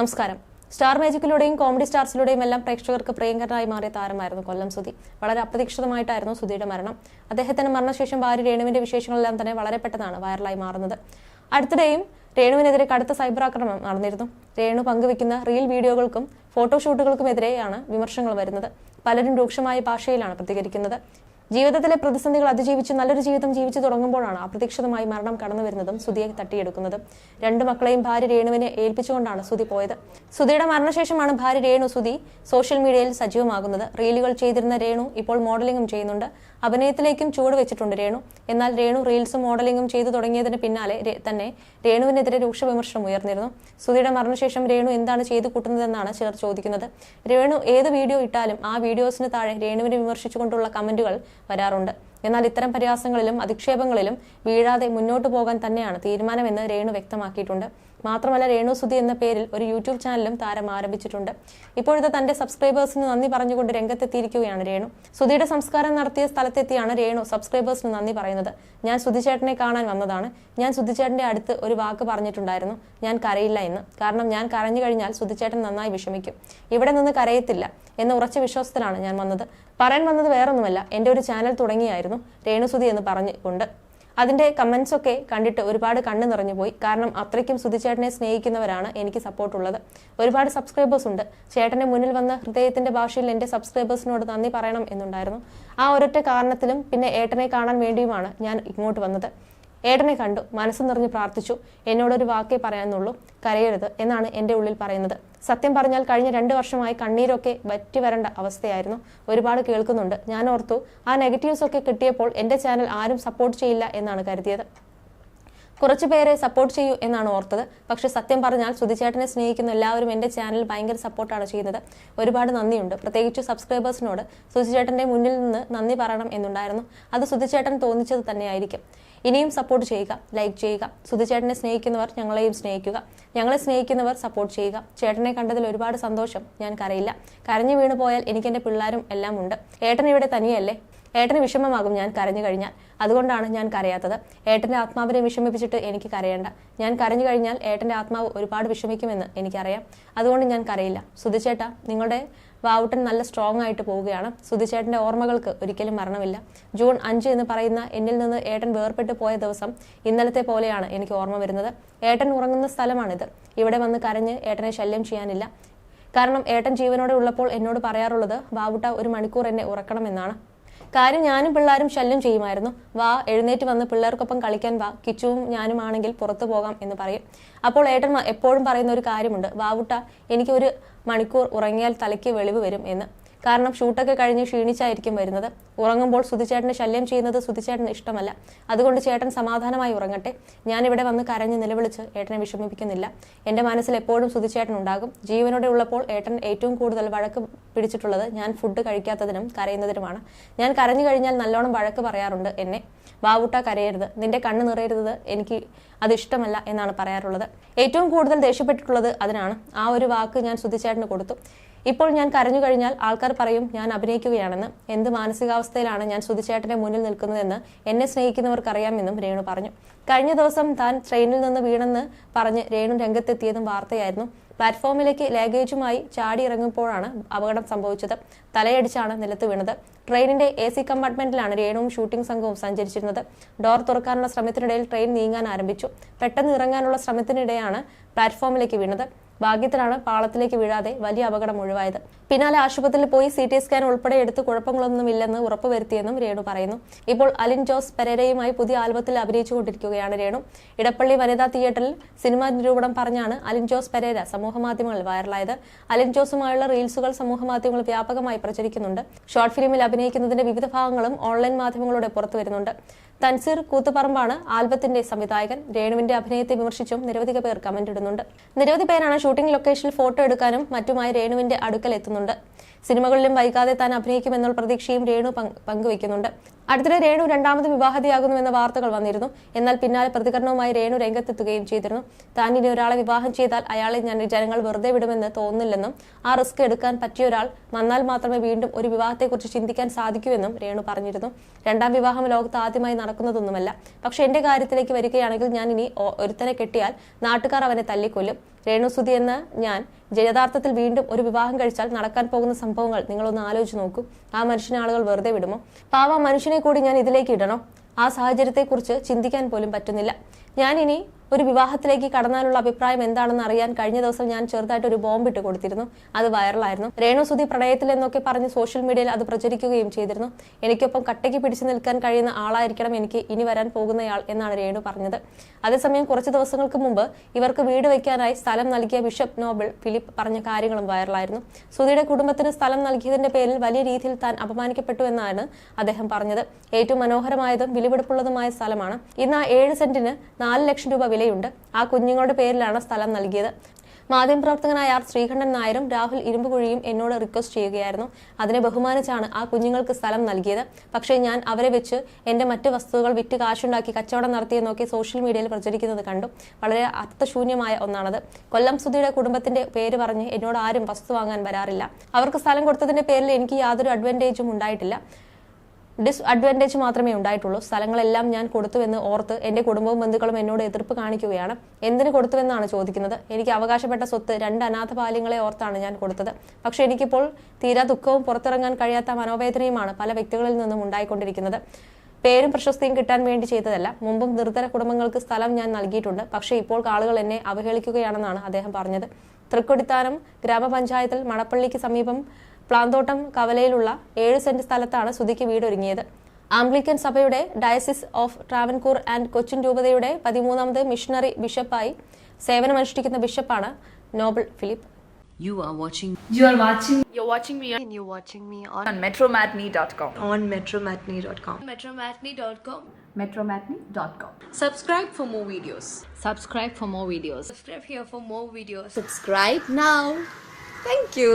നമസ്കാരം. Star മാജിക്കിലൂടെയും comedy സ്റ്റാർസിലൂടെയും എല്ലാം പ്രേക്ഷകർക്ക് പ്രിയങ്കരനായി മാറിയ താരമായിരുന്നു കൊല്ലം സുധി. വളരെ അപ്രതീക്ഷിതമായിട്ടായിരുന്നു സുധിയുടെ മരണം. അദ്ദേഹത്തിന്റെ മരണശേഷം ഭാര്യ രേണുവിന്റെ വിശേഷങ്ങളെല്ലാം തന്നെ വളരെ പെട്ടെന്നാണ് വൈറലായി മാറുന്നത്. അടുത്തിടെയും രേണുവിനെതിരെ കടുത്ത സൈബർ ആക്രമണം നടന്നിരുന്നു. രേണു പങ്കുവെക്കുന്ന റീൽ വീഡിയോകൾക്കും ഫോട്ടോഷൂട്ടുകൾക്കുമെതിരെയാണ് വിമർശനങ്ങൾ വരുന്നത്. പലരും രൂക്ഷമായ ഭാഷയിലാണ് പ്രതികരിക്കുന്നത്. ജീവിതത്തിലെ പ്രതിസന്ധികൾ അതിജീവിച്ച് നല്ലൊരു ജീവിതം ജീവിച്ചു തുടങ്ങുമ്പോഴാണ് അപ്രതീക്ഷിതമായി മരണം കടന്നു വരുന്നതും സുധിയെ തട്ടിയെടുക്കുന്നതും. രണ്ട് മക്കളെയും ഭാര്യ രേണുവിനെ ഏൽപ്പിച്ചുകൊണ്ടാണ് സുധി പോയത്. സുധിയുടെ മരണശേഷമാണ് ഭാര്യ രേണു സുധി സോഷ്യൽ മീഡിയയിൽ സജീവമാകുന്നത്. റീലുകൾ ചെയ്തിരുന്ന രേണു ഇപ്പോൾ മോഡലിംഗും ചെയ്യുന്നുണ്ട്. അഭിനയത്തിലേക്കും ചുവട് വെച്ചിട്ടുണ്ട് രേണു. എന്നാൽ രേണു റീൽസും മോഡലിംഗും ചെയ്തു തുടങ്ങിയതിന് പിന്നാലെ തന്നെ രേണുവിനെതിരെ രൂക്ഷ വിമർശനം ഉയർന്നിരുന്നു. സുധിയുടെ മരണശേഷം രേണു എന്താണ് ചെയ്തു കൂട്ടുന്നതെന്നാണ് ചിലർ ചോദിക്കുന്നത്. രേണു ഏത് വീഡിയോ ഇട്ടാലും ആ വീഡിയോസിന് താഴെ രേണുവിനെ വിമർശിച്ചുകൊണ്ടുള്ള കമന്റുകൾ വരാറുണ്ട്. എന്നാൽ ഇത്തരം പരിഹാസങ്ങളിലും അധിക്ഷേപങ്ങളിലും വീഴാതെ മുന്നോട്ടു പോകാൻ തന്നെയാണ് തീരുമാനമെന്ന് രേണു വ്യക്തമാക്കിയിട്ടുണ്ട്. മാത്രമല്ല രേണു സുധി എന്ന പേരിൽ ഒരു യൂട്യൂബ് ചാനലും താരം ആരംഭിച്ചിട്ടുണ്ട്. ഇപ്പോഴത്തെ തന്റെ സബ്സ്ക്രൈബേഴ്സിന് നന്ദി പറഞ്ഞുകൊണ്ട് രംഗത്തെത്തിയിരിക്കുകയാണ് രേണു. സുധിയുടെ സംസ്കാരം നടത്തിയ സ്ഥലത്തെത്തിയാണ് രേണു സബ്സ്ക്രൈബേഴ്സിന് നന്ദി പറയുന്നത്. ഞാൻ സുധിചേട്ടനെ കാണാൻ വന്നതാണ്. ഞാൻ സുധിചേട്ടന്റെ അടുത്ത് ഒരു വാക്ക് പറഞ്ഞിട്ടുണ്ടായിരുന്നു. ഞാൻ കരയില്ല എന്ന്. കാരണം ഞാൻ കരഞ്ഞു കഴിഞ്ഞാൽ സുധിചേട്ടൻ നന്നായി വിഷമിക്കും. ഇവിടെ നിന്ന് കരയത്തില്ല എന്ന് ഉറച്ച വിശ്വാസത്തിലാണ് ഞാൻ വന്നത്. പറയാൻ വന്നത് വേറൊന്നുമല്ല. എന്റെ ഒരു ചാനൽ തുടങ്ങിയായിരുന്നു രേണുസുതി എന്ന് പറഞ്ഞുകൊണ്ട്. അതിന്റെ കമന്റ്സ് ഒക്കെ കണ്ടിട്ട് ഒരുപാട് കണ്ണു നിറഞ്ഞു പോയി. കാരണം അത്രയ്ക്കും സുധിച്ചേട്ടനെ സ്നേഹിക്കുന്നവരാണ് എനിക്ക് സപ്പോർട്ടുള്ളത് ഒരുപാട് സബ്സ്ക്രൈബേഴ്സ് ഉണ്ട്. ചേട്ടന്റെ മുന്നിൽ വന്ന ഹൃദയത്തിന്റെ ഭാഷയിൽ എന്റെ സബ്സ്ക്രൈബേഴ്സിനോട് നന്ദി പറയണം എന്നുണ്ടായിരുന്നു. ആ ഒരൊറ്റ കാരണത്തിലും പിന്നെ ഏട്ടനെ കാണാൻ വേണ്ടിയുമാണ് ഞാൻ ഇങ്ങോട്ട് വന്നത്. ഏട്ടനെ കണ്ടു മനസ്സ് നിറഞ്ഞ് പ്രാർത്ഥിച്ചു. എന്നോടൊരു വാക്കേ പറയാനുള്ളൂ കരയരുത് എന്നാണ് എന്റെ ഉള്ളിൽ പറയുന്നത്. സത്യം പറഞ്ഞാൽ കഴിഞ്ഞ രണ്ട് വർഷമായി കണ്ണീരൊക്കെ വറ്റി വരേണ്ട അവസ്ഥയായിരുന്നു. ഒരുപാട് കേൾക്കുന്നുണ്ട്. ഞാൻ ഓർത്തു ആ നെഗറ്റീവ്സ് ഒക്കെ കിട്ടിയപ്പോൾ എന്റെ ചാനൽ ആരും സപ്പോർട്ട് ചെയ്യില്ല എന്നാണ് കരുതിയത്. കുറച്ചു പേരെ സപ്പോർട്ട് ചെയ്യൂ എന്നാണ് ഓർത്തത്. പക്ഷെ സത്യം പറഞ്ഞാൽ സുധിച്ചേട്ടനെ സ്നേഹിക്കുന്ന എല്ലാവരും എന്റെ ചാനൽ ഭയങ്കര സപ്പോർട്ടാണ് ചെയ്യുന്നത്. ഒരുപാട് നന്ദിയുണ്ട്. പ്രത്യേകിച്ച് സബ്സ്ക്രൈബേഴ്സിനോട് സുധിച്ചേട്ടന്റെ മുന്നിൽ നിന്ന് നന്ദി പറയണം എന്നുണ്ടായിരുന്നു. അത് സുധിച്ചേട്ടൻ തോന്നിച്ചത് തന്നെയായിരിക്കും. ഇനിയും സപ്പോർട്ട് ചെയ്യുക ലൈക്ക് ചെയ്യുക. സുധിചേട്ടനെ സ്നേഹിക്കുന്നവർ ഞങ്ങളെയും സ്നേഹിക്കുക. ഞങ്ങളെ സ്നേഹിക്കുന്നവർ സപ്പോർട്ട് ചെയ്യുക. ചേട്ടനെ കണ്ടതിൽ ഒരുപാട് സന്തോഷം. ഞാൻ കരയില്ല. കരഞ്ഞു വീണു പോയാൽ എനിക്ക് എന്റെ പിള്ളേരും എല്ലാം ഉണ്ട്. ഏട്ടൻ ഇവിടെ തനിയല്ലേ? ഏട്ടന് വിഷമമാകും ഞാൻ കരഞ്ഞു കഴിഞ്ഞാൽ. അതുകൊണ്ടാണ് ഞാൻ കരയാത്തത്. ഏട്ടന്റെ ആത്മാവിനെ വിഷമിപ്പിച്ചിട്ട് എനിക്ക് കരയേണ്ട. ഞാൻ കരഞ്ഞു കഴിഞ്ഞാൽ ഏട്ടന്റെ ആത്മാവ് ഒരുപാട് വിഷമിക്കുമെന്ന് എനിക്കറിയാം. അതുകൊണ്ട് ഞാൻ കരയില്ല. സുധിച്ചേട്ട നിങ്ങളുടെ വാവുട്ടൻ നല്ല സ്ട്രോങ് ആയിട്ട് പോവുകയാണ്. സുധിച്ചേട്ടന്റെ ഓർമ്മകൾക്ക് ഒരിക്കലും മരണമില്ല. ജൂൺ അഞ്ച് എന്ന് പറയുന്ന എന്നിൽ നിന്ന് ഏട്ടൻ വേർപെട്ട് പോയ ദിവസം ഇന്നലത്തെ പോലെയാണ് എനിക്ക് ഓർമ്മ വരുന്നത്. ഏട്ടൻ ഉറങ്ങുന്ന സ്ഥലമാണിത്. ഇവിടെ വന്ന് കരഞ്ഞ് ഏട്ടനെ ശല്യം ചെയ്യാനില്ല. കാരണം ഏട്ടൻ ജീവനോടെ ഉള്ളപ്പോൾ എന്നോട് പറയാറുള്ളത് വാവുട്ട ഒരു മണിക്കൂർ എന്നെ ഉറക്കണമെന്നാണ്. കാര്യം ഞാനും പിള്ളേരും ശല്യം ചെയ്യുമായിരുന്നു. വാ എഴുന്നേറ്റ് വന്ന് പിള്ളേർക്കൊപ്പം കളിക്കാൻ വാ. കിച്ചുവും ഞാനും ആണെങ്കിൽ പുറത്തു പോകാം എന്ന് പറയും. അപ്പോൾ ഏട്ടൻ എപ്പോഴും പറയുന്ന ഒരു കാര്യമുണ്ട്. വാവുട്ട എനിക്ക് ഒരു മണിക്കൂർ ഉറങ്ങിയാൽ തലയ്ക്ക് വെളിവ് വരും എന്ന്. കാരണം ഷൂട്ടൊക്കെ കഴിഞ്ഞ് ക്ഷീണിച്ചായിരിക്കും വരുന്നത്. ഉറങ്ങുമ്പോൾ സുധിച്ചേട്ടനെ ശല്യം ചെയ്യുന്നത് സുധിച്ചേട്ടന് ഇഷ്ടമല്ല. അതുകൊണ്ട് ചേട്ടൻ സമാധാനമായി ഉറങ്ങട്ടെ. ഞാനിവിടെ വന്ന് കരഞ്ഞ് നിലവിളിച്ച് ഏട്ടനെ വിഷമിപ്പിക്കുന്നില്ല. എന്റെ മനസ്സിൽ എപ്പോഴും സുധിച്ചേട്ടൻ ഉണ്ടാകും ജീവനോടെ ഉള്ളപ്പോൾ ഏട്ടൻ ഏറ്റവും കൂടുതൽ വഴക്ക് പിടിച്ചിട്ടുള്ളത് ഞാൻ ഫുഡ് കഴിക്കാത്തതിനും കരയുന്നതിനുമാണ്. ഞാൻ കരഞ്ഞു കഴിഞ്ഞാൽ നല്ലോണം വഴക്ക് പറയാറുണ്ട് എന്നെ. വാവുട്ട കരയരുത്. നിന്റെ കണ്ണ് നിറയരുത്. എനിക്ക് അത് ഇഷ്ടമല്ല എന്നാണ് പറയാറുള്ളത്. ഏറ്റവും കൂടുതൽ ദേഷ്യപ്പെട്ടിട്ടുള്ളത് അതിനാണ്. ആ ഒരു വാക്ക് ഞാൻ സുധിച്ചേട്ടന് കൊടുത്തു. ഇപ്പോൾ ഞാൻ കരഞ്ഞു കഴിഞ്ഞാൽ ആൾക്കാർ പറയും ഞാൻ അഭിനയിക്കുകയാണെന്ന്. എന്ത് മാനസികാവസ്ഥയിലാണ് ഞാൻ സുധിച്ചേട്ടന്റെ മുന്നിൽ നിൽക്കുന്നതെന്ന് എന്നെ സ്നേഹിക്കുന്നവർക്കറിയാമെന്നും രേണു പറഞ്ഞു. കഴിഞ്ഞ ദിവസം താൻ ട്രെയിനിൽ നിന്ന് വീണെന്ന് പറഞ്ഞ് രേണു രംഗത്തെത്തിയതും വാർത്തയായിരുന്നു. പ്ലാറ്റ്ഫോമിലേക്ക് ലാഗേജുമായി ചാടി ഇറങ്ങുമ്പോഴാണ് അപകടം സംഭവിച്ചത്. തലയടിച്ചാണ് നിലത്ത് വീണത്. ട്രെയിനിന്റെ എ സി കമ്പാർട്ട്മെന്റിലാണ് രേണുവും ഷൂട്ടിംഗ് സംഘവും സഞ്ചരിച്ചിരുന്നത്. ഡോർ തുറക്കാനുള്ള ശ്രമത്തിനിടയിൽ ട്രെയിൻ നീങ്ങാൻ ആരംഭിച്ചു. പെട്ടെന്ന് ഇറങ്ങാനുള്ള ശ്രമത്തിനിടെയാണ് പ്ലാറ്റ്ഫോമിലേക്ക് വീണത്. ഭാഗ്യത്തിനാണ് പാളത്തിലേക്ക് വീഴാതെ വലിയ അപകടം ഒഴിവായത്. പിന്നാലെ ആശുപത്രിയിൽ പോയി സി ടി സ്കാൻ ഉൾപ്പെടെ എടുത്ത് കുഴപ്പങ്ങളൊന്നുമില്ലെന്ന് ഉറപ്പുവരുത്തിയെന്നും രേണു പറയുന്നു. ഇപ്പോൾ അലിൻ ജോസ് പെരേരയുമായി പുതിയ ആൽബത്തിൽ അഭിനയിച്ചുകൊണ്ടിരിക്കുകയാണ് രേണു. ഇടപ്പള്ളി വനിതാ തിയേറ്ററിൽ സിനിമാ നിരൂപണം പറഞ്ഞാണ് അലിൻ ജോസ് പെരേര സമൂഹമാധ്യമങ്ങളിൽ വൈറലായത്. അലിൻ ജോസുമായുള്ള റീൽസുകൾ സമൂഹമാധ്യമങ്ങളിൽ വ്യാപകമായി പ്രചരിക്കുന്നുണ്ട്. ഷോർട്ട് ഫിലിമിൽ അഭിനയിക്കുന്നതിന്റെ വിവിധ ഭാഗങ്ങളും ഓൺലൈൻ മാധ്യമങ്ങളിലൂടെ പുറത്തു വരുന്നുണ്ട് തൻസീർ കൂത്തുപറമ്പാണ് ആൽബത്തിന്റെ സംവിധായകൻ. രേണുവിന്റെ അഭിനയത്തെ വിമർശിച്ചും നിരവധി പേർ കമന്റ് ഇടുന്നുണ്ട്. നിരവധി പേരാണ് ഷൂട്ടിംഗ് ലൊക്കേഷനിൽ ഫോട്ടോ എടുക്കാനും മറ്റുമായി രേണുവിന്റെ അടുക്കൽ എത്തുന്നുണ്ട്. സിനിമകളിലും വൈകാതെ താൻ അഭിനയിക്കുമെന്നുള്ള പ്രതീക്ഷയും രേണു പങ്ക് പങ്കുവയ്ക്കുന്നുണ്ട്. അടുത്തിടെ രേണു രണ്ടാമത് വിവാഹിതയാകുന്നുവെന്ന വാർത്തകൾ വന്നിരുന്നു. എന്നാൽ പിന്നാലെ പ്രതികരണവുമായി രേണു രംഗത്തെത്തുകയും ചെയ്തിരുന്നു. താൻ ഇനി ഒരാളെ വിവാഹം ചെയ്താൽ അയാളെ ഞാൻ ജനങ്ങൾ വെറുതെ വിടുമെന്ന് തോന്നുന്നില്ലെന്നും ആ റിസ്ക് എടുക്കാൻ പറ്റിയ ഒരാൾ വന്നാൽ മാത്രമേ വീണ്ടും ഒരു വിവാഹത്തെക്കുറിച്ച് ചിന്തിക്കാൻ സാധിക്കൂവെന്നും രേണു പറഞ്ഞിരുന്നു. രണ്ടാം വിവാഹം ലോകത്ത് ആദ്യമായി നടക്കുന്നതൊന്നുമല്ല. പക്ഷെ എന്റെ കാര്യത്തിലേക്ക് വരികയാണെങ്കിൽ ഞാൻ ഇനി ഒരുത്തനെ കെട്ടിയാൽ നാട്ടുകാർ അവനെ തല്ലിക്കൊല്ലും. രേണുസുതി എന്ന ഞാൻ യഥാർത്ഥത്തിൽ വീണ്ടും ഒരു വിവാഹം കഴിച്ചാൽ നടക്കാൻ പോകുന്ന സംഭവങ്ങൾ നിങ്ങളൊന്ന് ആലോചിച്ച് നോക്കൂ. ആ മനുഷ്യനെ ആളുകൾ വെറുതെ വിടുമോ? പാവ മനുഷ്യനെ കൂടി ഞാൻ ഇതിലേക്ക് ഇടണോ. ആ സാഹചര്യത്തെക്കുറിച്ച് ചിന്തിക്കാൻ പോലും പറ്റുന്നില്ല. ഞാൻ ഇനി ഒരു വിവാഹത്തിലേക്ക് കടന്നാലുള്ള അഭിപ്രായം എന്താണെന്ന് അറിയാൻ കഴിഞ്ഞ ദിവസം ഞാൻ ചെറുതായിട്ട് ഒരു ബോംബ് ഇട്ട് കൊടുത്തിരുന്നു. അത് വൈറലായിരുന്നു രേണു സുധി പ്രണയത്തിൽ എന്നൊക്കെ പറഞ്ഞ് സോഷ്യൽ മീഡിയയിൽ അത് പ്രചരിക്കുകയും ചെയ്തിരുന്നു. എനിക്കൊപ്പം കട്ടയ്ക്ക് പിടിച്ചു നിൽക്കാൻ കഴിയുന്ന ആളായിരിക്കണം എനിക്ക് ഇനി വരാൻ പോകുന്നയാൾ എന്നാണ് രേണു പറഞ്ഞത്. അതേസമയം കുറച്ച് ദിവസങ്ങൾക്ക് മുമ്പ് ഇവർക്ക് വീട് വയ്ക്കാനായി സ്ഥലം നൽകിയ ബിഷപ്പ് നോബിൾ ഫിലിപ്പ് പറഞ്ഞ കാര്യങ്ങളും വൈറലായിരുന്നു സുധിയുടെ കുടുംബത്തിന് സ്ഥലം നൽകിയതിന്റെ പേരിൽ വലിയ രീതിയിൽ താൻ അപമാനിക്കപ്പെട്ടു എന്നാണ് അദ്ദേഹം പറഞ്ഞത്. ഏറ്റവും മനോഹരമായതും വിലപിടിപ്പുള്ളതുമായ സ്ഥലമാണ്. ഇന്ന് ആ ഏഴ് സെന്റിന് നാല് ലക്ഷം രൂപ വിലയുണ്ട്. ആ കുഞ്ഞുങ്ങളുടെ പേരിലാണ് സ്ഥലം നൽകിയത്. മാധ്യമപ്രവർത്തകനായ ആർ ശ്രീകണ്ഠൻ നായരും രാഹുൽ ഇരുമ്പുകുഴിയും എന്നോട് റിക്വസ്റ്റ് ചെയ്യുകയായിരുന്നു. അതിനെ ബഹുമാനിച്ചാണ് ആ കുഞ്ഞുങ്ങൾക്ക് സ്ഥലം നൽകിയത്. പക്ഷേ ഞാൻ അവരെ വെച്ച് എന്റെ മറ്റ് വസ്തുക്കൾ വിറ്റ് കാശുണ്ടാക്കി കച്ചവടം നടത്തിയെന്നൊക്കെ സോഷ്യൽ മീഡിയയിൽ പ്രചരിക്കുന്നത് കണ്ടു. വളരെ അർത്ഥശൂന്യമായ ഒന്നാണത്. കൊല്ലം സുധിയുടെ കുടുംബത്തിന്റെ പേര് പറഞ്ഞ് എന്നോട് ആരും വസ്തു വാങ്ങാൻ വരാറില്ല. അവർക്ക് സ്ഥലം കൊടുത്തതിന്റെ പേരിൽ എനിക്ക് യാതൊരു അഡ്വാന്റേജും ഉണ്ടായിട്ടില്ല. ഡിസ് അഡ്വാന്റേജ് മാത്രമേ ഉണ്ടായിട്ടുള്ളൂ. സ്ഥലങ്ങളെല്ലാം ഞാൻ കൊടുത്തുവെന്ന് ഓർത്ത് എന്റെ കുടുംബവും ബന്ധുക്കളും എന്നോട് എതിർപ്പ് കാണിക്കുകയാണ്. എന്തിന് കൊടുത്തുവെന്നാണ് ചോദിക്കുന്നത്. എനിക്ക് അവകാശപ്പെട്ട സ്വത്ത് രണ്ട് അനാഥ ബാല്യങ്ങളെ ഓർത്താണ് ഞാൻ കൊടുത്തത്. പക്ഷെ എനിക്കിപ്പോൾ തീരാ ദുഃഖവും പുറത്തിറങ്ങാൻ കഴിയാത്ത മനോവേദനയുമാണ് പല വ്യക്തികളിൽ നിന്നും ഉണ്ടായിക്കൊണ്ടിരിക്കുന്നത്. പേരും പ്രശസ്തിയും കിട്ടാൻ വേണ്ടി ചെയ്തതല്ല. മുമ്പും നിർധന കുടുംബങ്ങൾക്ക് സ്ഥലം ഞാൻ നൽകിയിട്ടുണ്ട്. പക്ഷേ ഇപ്പോൾ ആളുകൾ എന്നെ അവഹേളിക്കുകയാണെന്നാണ് അദ്ദേഹം പറഞ്ഞത്. തൃക്കൊടിത്താനം ഗ്രാമപഞ്ചായത്തിൽ മണപ്പള്ളിക്ക് സമീപം പ്ലാന്തോട്ടം കവലയിലുള്ള ഏഴ് സെന്റ് സ്ഥലത്താണ് സുധിക്ക് വീടൊരുങ്ങിയത് ആംഗ്ലിക്കൻ സഭയുടെ diocese of Travancore and Cochin രൂപതയുടെ പതിമൂന്നാമത് മിഷണറി ബിഷപ്പായി സേവനമനുഷ്ഠിക്കുന്ന ബിഷപ്പാണ് Noble Philip You are watching You are watching You're watching me and you're watching me on, on metromatney.com. on metromatney.com. metromatney.com. Metromatney.com. Subscribe for more videos. subscribe for more videos. Subscribe here for more videos. Subscribe now. Thank you.